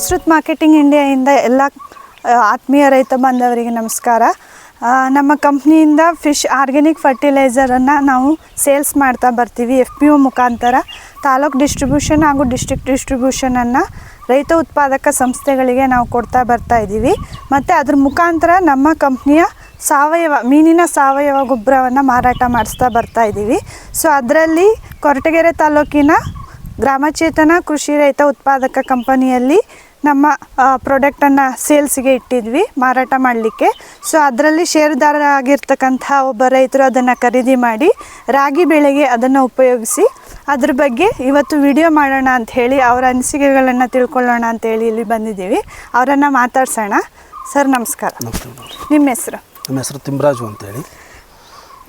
ವಿಸ್ತೃತ್ marketing ಇಂಡಿಯಾಯಿಂದ ಎಲ್ಲ ಆತ್ಮೀಯ ರೈತ ಬಾಂಧವರಿಗೆ ನಮಸ್ಕಾರ. ನಮ್ಮ ಕಂಪ್ನಿಯಿಂದ ಫಿಶ್ ಆರ್ಗ್ಯಾನಿಕ್ ಫರ್ಟಿಲೈಸರನ್ನು ನಾವು ಸೇಲ್ಸ್ ಮಾಡ್ತಾ ಬರ್ತೀವಿ ಎಫ್ ಪಿ ಒ ಮುಖಾಂತರ. ತಾಲೂಕು ಡಿಸ್ಟ್ರಿಬ್ಯೂಷನ್ ಹಾಗೂ ಡಿಸ್ಟ್ರಿಕ್ಟ್ ಡಿಸ್ಟ್ರಿಬ್ಯೂಷನನ್ನು ರೈತ ಉತ್ಪಾದಕ ಸಂಸ್ಥೆಗಳಿಗೆ ನಾವು ಕೊಡ್ತಾ ಬರ್ತಾ ಇದ್ದೀವಿ. ಮತ್ತು ಅದ್ರ ಮುಖಾಂತರ ನಮ್ಮ ಕಂಪ್ನಿಯ ಸಾವಯವ, ಮೀನಿನ ಸಾವಯವ ಗೊಬ್ಬರವನ್ನು ಮಾರಾಟ ಮಾಡಿಸ್ತಾ ಬರ್ತಾ ಇದ್ದೀವಿ. ಸೊ ಅದರಲ್ಲಿ ಕೊರಟಗೆರೆ ತಾಲೂಕಿನ ಗ್ರಾಮಚೇತನ ಕೃಷಿ ರೈತ ಉತ್ಪಾದಕ ಕಂಪನಿಯಲ್ಲಿ ನಮ್ಮ ಪ್ರಾಡಕ್ಟನ್ನು ಸೇಲ್ಸಿಗೆ ಇಟ್ಟಿದ್ವಿ ಮಾರಾಟ ಮಾಡಲಿಕ್ಕೆ. ಸೊ ಅದರಲ್ಲಿ ಷೇರುದಾರ ಆಗಿರ್ತಕ್ಕಂಥ ಒಬ್ಬ ರೈತರು ಅದನ್ನು ಖರೀದಿ ಮಾಡಿ ರಾಗಿ ಬೆಳೆಗೆ ಅದನ್ನು ಉಪಯೋಗಿಸಿ ಅದ್ರ ಬಗ್ಗೆ ಇವತ್ತು ವಿಡಿಯೋ ಮಾಡೋಣ ಅಂತ ಹೇಳಿ ಅವರ ಅನಿಸಿಕೆಗಳನ್ನು ತಿಳ್ಕೊಳ್ಳೋಣ ಅಂತ ಹೇಳಿ ಇಲ್ಲಿ ಬಂದಿದ್ದೀವಿ. ಅವರನ್ನು ಮಾತಾಡ್ಸೋಣ. ಸರ್ ನಮಸ್ಕಾರ. ನಿಮ್ಮ ಹೆಸರು? ನಮ್ಮ ಹೆಸರು ತಿಮ್ಮರಾಜು ಅಂತೇಳಿ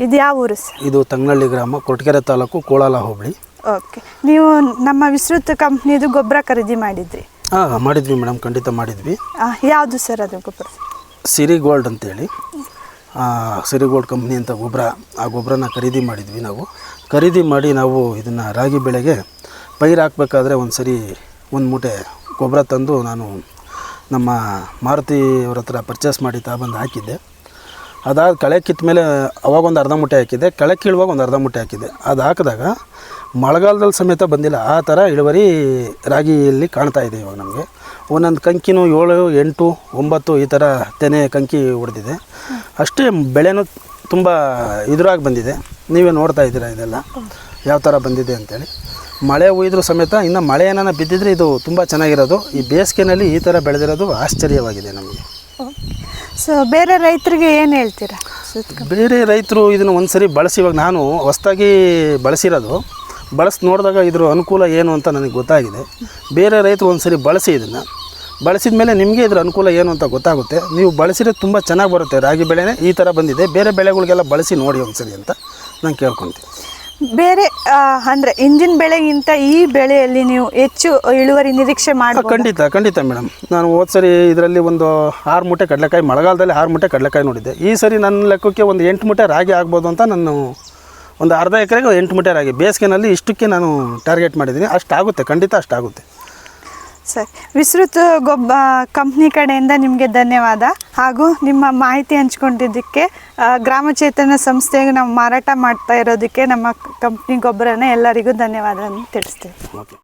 ಇದು ಯಾವ ಊರು ಸರ್? ಇದು ತಂಗನಹಳ್ಳಿ ಗ್ರಾಮ ಕೊಟ್ಗೆರೆ ತಾಲೂಕು ಕೋಳಾಲ ಹೋಬಳಿ. ಓಕೆ. ನೀವು ನಮ್ಮ ವಿಸ್ತೃತ ಕಂಪ್ನಿದು ಗೊಬ್ಬರ ಖರೀದಿ ಮಾಡಿದ್ರಿ. ಹಾಂ ಮಾಡಿದ್ವಿ ಮೇಡಮ್ ಖಂಡಿತ ಮಾಡಿದ್ವಿ. ಯಾವುದು ಸರ್ ಅದು ಗೊಬ್ಬರ? ಸಿರಿ ಗೋಲ್ಡ್ ಅಂತೇಳಿ. ಸಿರಿ ಗೋಲ್ಡ್ ಕಂಪ್ನಿ ಅಂತ ಗೊಬ್ಬರ ಆ ಗೊಬ್ಬರನ ಖರೀದಿ ಮಾಡಿದ್ವಿ ನಾವು. ಖರೀದಿ ಮಾಡಿ ನಾವು ಇದನ್ನು ರಾಗಿ ಬೆಳೆಗೆ ಪೈರು ಹಾಕಬೇಕಾದ್ರೆ ಒಂದು ಸರಿ ಒಂದು ಮೂಟೆ ಗೊಬ್ಬರ ತಂದು ನಾನು ನಮ್ಮ ಮಾರುತಿ ಅವ್ರ ಹತ್ರ ಪರ್ಚೇಸ್ ಮಾಡಿ ತಾಬಂದು ಹಾಕಿದ್ದೆ. ಅದಾದ ಕಳೆ ಕಿತ್ತ ಮೇಲೆ ಅವಾಗ ಒಂದು ಅರ್ಧ ಮೂಟೆ ಹಾಕಿದ್ದೆ. ಕಳೆ ಕೀಳುವಾಗ ಒಂದು ಅರ್ಧ ಮೂಟೆ ಹಾಕಿದ್ದೆ. ಅದು ಹಾಕಿದಾಗ ಮಳೆಗಾಲದಲ್ಲಿ ಸಮೇತ ಬಂದಿಲ್ಲ. ಆ ಥರ ಇಳುವರಿ ರಾಗಿಯಲ್ಲಿ ಕಾಣ್ತಾ ಇದೆ ಇವಾಗ ನಮಗೆ. ಒಂದೊಂದು ಕಂಕಿನೂ ಏಳು ಎಂಟು ಒಂಬತ್ತು ಈ ಥರ ತೆನೆ ಕಂಕಿ ಹೊಡೆದಿದೆ ಅಷ್ಟೇ ಬೆಳೆನೂ ತುಂಬ ಇದ್ರಾಗಿ ಬಂದಿದೆ. ನೀವೇ ನೋಡ್ತಾ ಇದ್ದೀರಾ ಇದೆಲ್ಲ? ಯಾವ ಥರ ಬಂದಿದೆ ಅಂತೇಳಿ. ಮಳೆ ಹುಯ್ದ್ರೂ ಸಮೇತ ಇನ್ನು ಮಳೆ ಏನಾನ ಬಿದ್ದಿದ್ರೆ ಇದು ತುಂಬ ಚೆನ್ನಾಗಿರೋದು. ಈ ಬೇಸಿಗೆನಲ್ಲಿ ಈ ಥರ ಬೆಳೆದಿರೋದು ಆಶ್ಚರ್ಯವಾಗಿದೆ ನಮಗೆ. ಸೊ ಬೇರೆ ರೈತರಿಗೆ ಏನು ಹೇಳ್ತೀರಾ? ಬೇರೆ ರೈತರು ಇದನ್ನು ಒಂದು ಸರಿ ಬಳಸಿ ಇವಾಗ ನಾನು ಹೊಸ್ದಾಗಿ ಬಳಸಿರೋದು ಬಳಸಿ ನೋಡಿದಾಗ ಇದ್ರ ಅನುಕೂಲ ಏನು ಅಂತ ನನಗೆ ಗೊತ್ತಾಗಿದೆ. ಬೇರೆ ರೈತರು ಒಂದು ಸರಿ ಬಳಸಿ ಇದನ್ನು. ಬಳಸಿದ ಮೇಲೆ ನಿಮಗೆ ಇದ್ರ ಅನುಕೂಲ ಏನು ಅಂತ ಗೊತ್ತಾಗುತ್ತೆ. ನೀವು ಬಳಸಿದ್ರೆ ತುಂಬ ಚೆನ್ನಾಗಿ ಬರುತ್ತೆ. ರಾಗಿ ಬೆಳೆನೇ ಈ ಥರ ಬಂದಿದೆ. ಬೇರೆ ಬೆಳೆಗಳಿಗೆಲ್ಲ ಬಳಸಿ ನೋಡಿ ಒಂದು ಸರಿ ಅಂತ ನಾನು ಕೇಳ್ಕೊತೀನಿ. ಬೇರೆ ಅಂದರೆ ಇಂಜಿನ್ ಬೆಳೆಗಿಂತ ಈ ಬೆಳೆಯಲ್ಲಿ ನೀವು ಹೆಚ್ಚು ಇಳುವರಿ ನಿರೀಕ್ಷೆ ಮಾಡಿ ಖಂಡಿತ ಖಂಡಿತ ಮೇಡಮ್ ನಾನು ಹೋದ ಸರಿ ಇದರಲ್ಲಿ ಒಂದು ಆರು ಮೂಟೆ ಕಡಲೆಕಾಯಿ ಮಳೆಗಾಲದಲ್ಲಿ ಆರು ಮೂಟೆ ಕಡಲೆಕಾಯಿ ನೋಡಿದ್ದೆ. ಈ ಸರಿ ನನ್ನ ಲೆಕ್ಕಕ್ಕೆ ಒಂದು ಎಂಟು ಮೂಟೆ ರಾಗಿ ಆಗ್ಬೋದು ಅಂತ ನಾನು ಒಂದು ಅರ್ಧ ಎಕರೆಗೆ ಎಂಟು ಮೀಟರ್ ಆಗಿ. ಬೇಸಿಗೆನಲ್ಲಿ ಇಷ್ಟಕ್ಕೆ ನಾನು ಟಾರ್ಗೆಟ್ ಮಾಡಿದ್ದೀನಿ. ಅಷ್ಟಾಗುತ್ತೆ ಖಂಡಿತ ಅಷ್ಟಾಗುತ್ತೆ. ಸರಿ ವಿಸ್ತೃತ ಗೊಬ್ಬ ಕಂಪ್ನಿ ಕಡೆಯಿಂದ ನಿಮಗೆ ಧನ್ಯವಾದ. ಹಾಗೂ ನಿಮ್ಮ ಮಾಹಿತಿ ಹಂಚ್ಕೊಂಡಿದ್ದಕ್ಕೆ ಗ್ರಾಮ ಚೇತನ ಸಂಸ್ಥೆಗೆ ನಾವು ಮಾರಾಟ ಮಾಡ್ತಾ ಇರೋದಕ್ಕೆ ನಮ್ಮ ಕಂಪ್ನಿ ಗೊಬ್ಬರನ ಎಲ್ಲರಿಗೂ ಧನ್ಯವಾದ ತಿಳಿಸ್ತೀವಿ ಓಕೆ